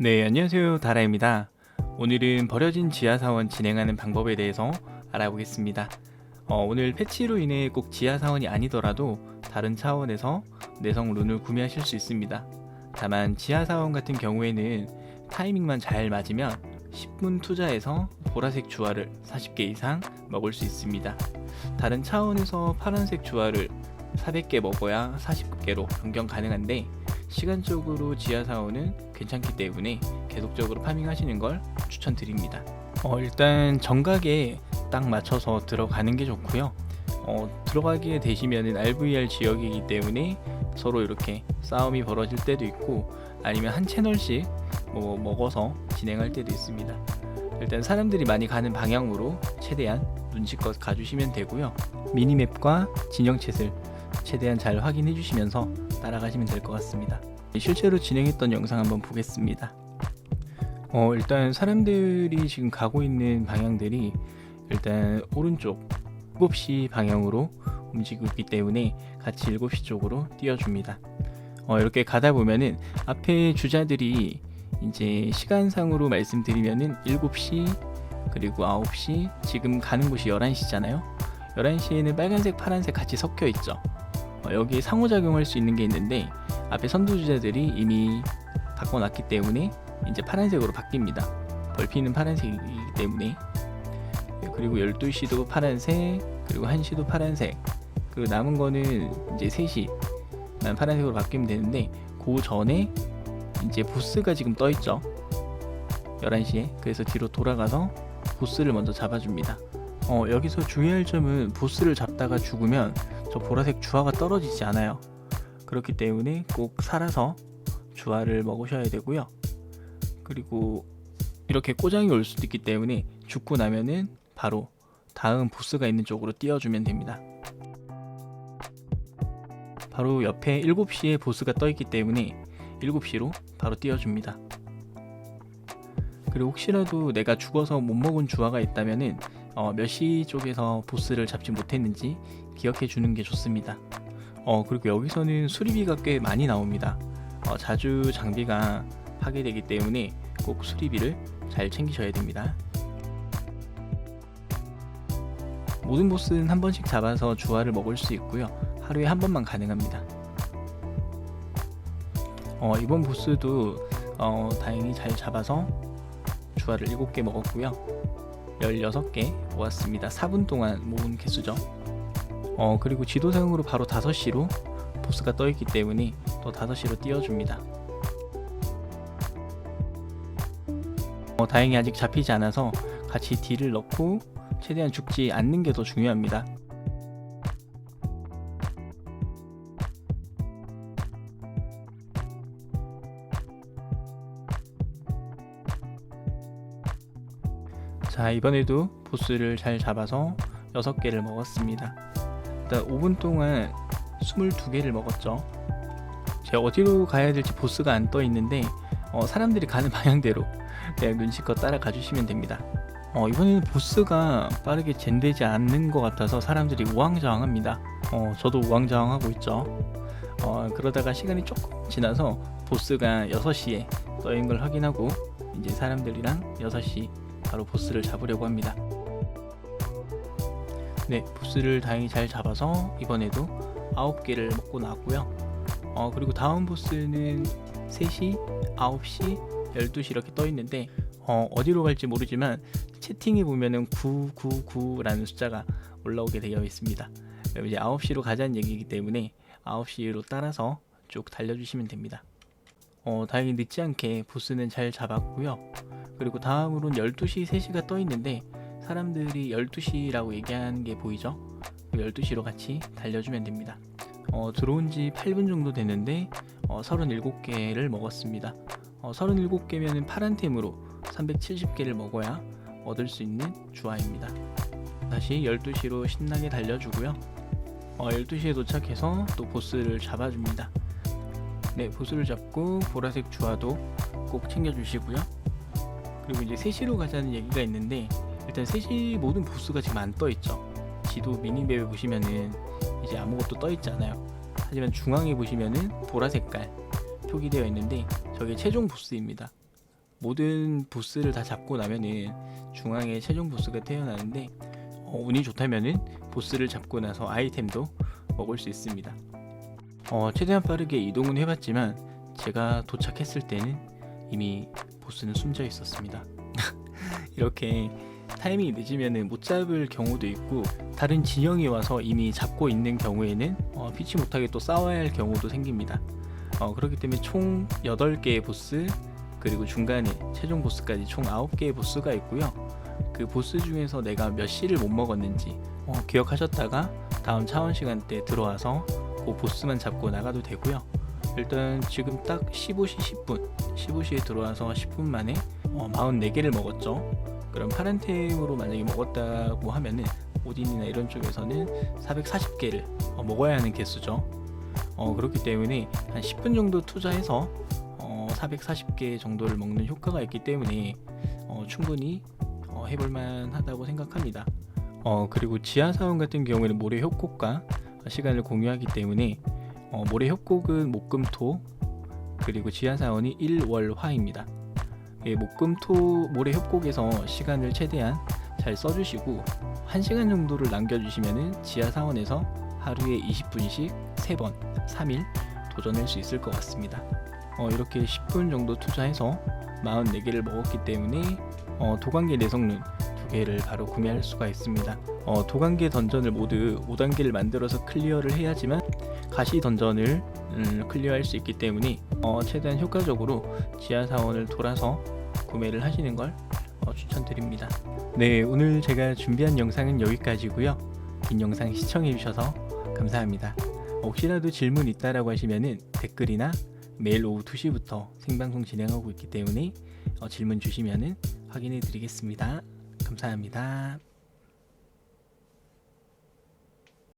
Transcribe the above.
네, 안녕하세요. 다라입니다. 오늘은 버려진 지하사원 진행하는 방법에 대해서 알아보겠습니다. 어, 오늘 패치로 인해 꼭 지하사원이 아니더라도 다른 차원에서 내성 룬을 구매하실 수 있습니다. 다만 지하사원 같은 경우에는 타이밍만 잘 맞으면 10분 투자해서 보라색 주화를 40개 이상 먹을 수 있습니다. 다른 차원에서 파란색 주화를 400개 먹어야 40개로 변경 가능한데 시간적으로 지하사원은 괜찮기 때문에 계속적으로 파밍하시는 걸 추천드립니다. 어, 일단 정각에 딱 맞춰서 들어가는 게 좋고요. 어, 들어가게 되시면은 RVR 지역이기 때문에 서로 이렇게 싸움이 벌어질 때도 있고 아니면 한 채널씩 뭐 먹어서 진행할 때도 있습니다. 일단 사람들이 많이 가는 방향으로 최대한 눈치껏 가주시면 되고요. 미니맵과 진영챗을 최대한 잘 확인해 주시면서 따라가시면 될 것 같습니다. 실제로 진행했던 영상 한번 보겠습니다. 어, 일단 사람들이 지금 가고 있는 방향들이 일단 오른쪽 7시 방향으로 움직이고 있기 때문에 같이 7시 쪽으로 띄워줍니다. 어, 이렇게 가다 보면은 앞에 주자들이 이제 시간상으로 말씀드리면은 7시 그리고 9시 지금 가는 곳이 11시잖아요. 11시에는 빨간색, 파란색 같이 섞여 있죠. 어, 여기 상호작용할 수 있는 게 있는데 앞에 선두 주자들이 이미 바꿔놨기 때문에 이제 파란색으로 바뀝니다. 벌피는 파란색이기 때문에. 네, 그리고 12시도 파란색 그리고 1시도 파란색. 그리고 남은 거는 이제 3시. 난 파란색으로 바뀌면 되는데 그 전에 이제 보스가 지금 떠 있죠? 11시에. 그래서 뒤로 돌아가서 보스를 먼저 잡아줍니다. 어, 여기서 주의할 점은 보스를 잡다가 죽으면 저 보라색 주화가 떨어지지 않아요 그렇기 때문에 꼭 살아서 주화를 먹으셔야 되고요 그리고 이렇게 꼬장이 올 수도 있기 때문에 죽고 나면은 바로 다음 보스가 있는 쪽으로 띄워주면 됩니다. 바로 옆에 7시에 보스가 떠 있기 때문에 7시로 바로 띄워줍니다. 그리고 혹시라도 내가 죽어서 못 먹은 주화가 있다면은 어, 몇 시 쪽에서 보스를 잡지 못했는지 기억해 주는 게 좋습니다. 어, 그리고 여기서는 수리비가 꽤 많이 나옵니다. 어, 자주 장비가 파괴되기 때문에 꼭 수리비를 잘 챙기셔야 됩니다. 모든 보스는 한 번씩 잡아서 주화를 먹을 수 있고요. 하루에 한 번만 가능합니다. 어, 이번 보스도 어, 다행히 잘 잡아서 주화를 7개 먹었고요. 16개 모았습니다. 4분 동안 모은 개수죠. 어, 그리고 지도상으로 바로 5시로 보스가 떠 있기 때문에 또 5시로 띄워줍니다. 어, 다행히 아직 잡히지 않아서 같이 딜을 넣고 최대한 죽지 않는 게 더 중요합니다. 자 이번에도 보스를 잘 잡아서 6개를 먹었습니다. 일단 5분 동안 22개를 먹었죠. 제가 어디로 가야 될지 보스가 안 떠 있는데 어, 사람들이 가는 방향대로 그냥 눈치껏 따라가 주시면 됩니다. 어, 이번에는 보스가 빠르게 젠되지 않는 것 같아서 사람들이 우왕좌왕합니다. 어, 저도 우왕좌왕하고 있죠. 어, 그러다가 시간이 조금 지나서 보스가 6시에 떠인 걸 확인하고 이제 사람들이랑 6시 바로 보스를 잡으려고 합니다. 네, 보스를 다행히 잘 잡아서 이번에도 9개를 먹고 나왔고요. 어, 그리고 다음 보스는 3시, 9시, 12시 이렇게 떠 있는데 어, 어디로 갈지 모르지만 채팅에 보면은 999라는 숫자가 올라오게 되어 있습니다. 이제 9시로 가자는 얘기이기 때문에 9시로 따라서 쭉 달려주시면 됩니다. 어, 다행히 늦지 않게 보스는 잘 잡았고요. 그리고 다음으로는 12시, 3시가 떠 있는데 사람들이 12시라고 얘기하는 게 보이죠? 12시로 같이 달려주면 됩니다. 어, 들어온 지 8분 정도 됐는데 어, 37개를 먹었습니다. 어, 37개면은 파란 템으로 370개를 먹어야 얻을 수 있는 주화입니다. 다시 12시로 신나게 달려주고요. 어, 12시에 도착해서 또 보스를 잡아줍니다. 네, 보스를 잡고 보라색 주화도 꼭 챙겨주시고요. 그리고 이제 3시로 가자는 얘기가 있는데 일단 3시 모든 보스가 지금 안 떠 있죠. 지도 미니맵에 보시면은 이제 아무것도 떠 있지 않아요. 하지만 중앙에 보시면은 보라 색깔 표기되어 있는데 저게 최종 보스입니다. 모든 보스를 다 잡고 나면은 중앙에 최종 보스가 태어나는데 어, 운이 좋다면은 보스를 잡고 나서 아이템도 먹을 수 있습니다. 어, 최대한 빠르게 이동은 해봤지만 제가 도착했을 때는 이미 보스는 숨져 있었습니다. 이렇게 타이밍이 늦으면 못 잡을 경우도 있고 다른 진영이 와서 이미 잡고 있는 경우에는 어, 피치 못하게 또 싸워야 할 경우도 생깁니다. 어, 그렇기 때문에 총 8개의 보스 그리고 중간에 최종 보스까지 총 9개의 보스가 있고요. 그 보스 중에서 내가 몇 시를 못 먹었는지 어, 기억하셨다가 다음 차원 시간 때 들어와서 그 보스만 잡고 나가도 되고요. 일단 지금 딱 15시 10분 15시에 들어와서 10분 만에 어, 44개를 먹었죠. 그럼 파란템으로 만약에 먹었다고 하면은 오딘이나 이런 쪽에서는 440개를 어, 먹어야 하는 개수죠. 어, 그렇기 때문에 한 10분 정도 투자해서 어, 440개 정도를 먹는 효과가 있기 때문에 어, 충분히 어, 해볼만 하다고 생각합니다. 어, 그리고 지하 사원 같은 경우에는 모래 협곡과 시간을 공유하기 때문에 어, 모래 협곡은 목금토 그리고 지하 사원이 일월화입니다. 예, 목금토 모래 협곡에서 시간을 최대한 잘 써주시고 1시간 정도를 남겨주시면은 지하 사원에서 하루에 20분씩 3번, 3일 도전할 수 있을 것 같습니다. 어, 이렇게 10분 정도 투자해서 44개를 먹었기 때문에 어, 도관계 내성룬 두 개를 바로 구매할 수가 있습니다. 어, 도관계 던전을 모두 5단계를 만들어서 클리어를 해야지만 가시 던전을 음, 클리어할 수 있기 때문에 어, 최대한 효과적으로 지하 사원을 돌아서 구매를 하시는 걸 어, 추천드립니다. 네, 오늘 제가 준비한 영상은 여기까지고요. 긴 영상 시청해 주셔서 감사합니다. 혹시라도 질문 있다라고 하시면은 댓글이나 매일 오후 2시부터 생방송 진행하고 있기 때문에 어, 질문 주시면은 확인해 드리겠습니다. 감사합니다.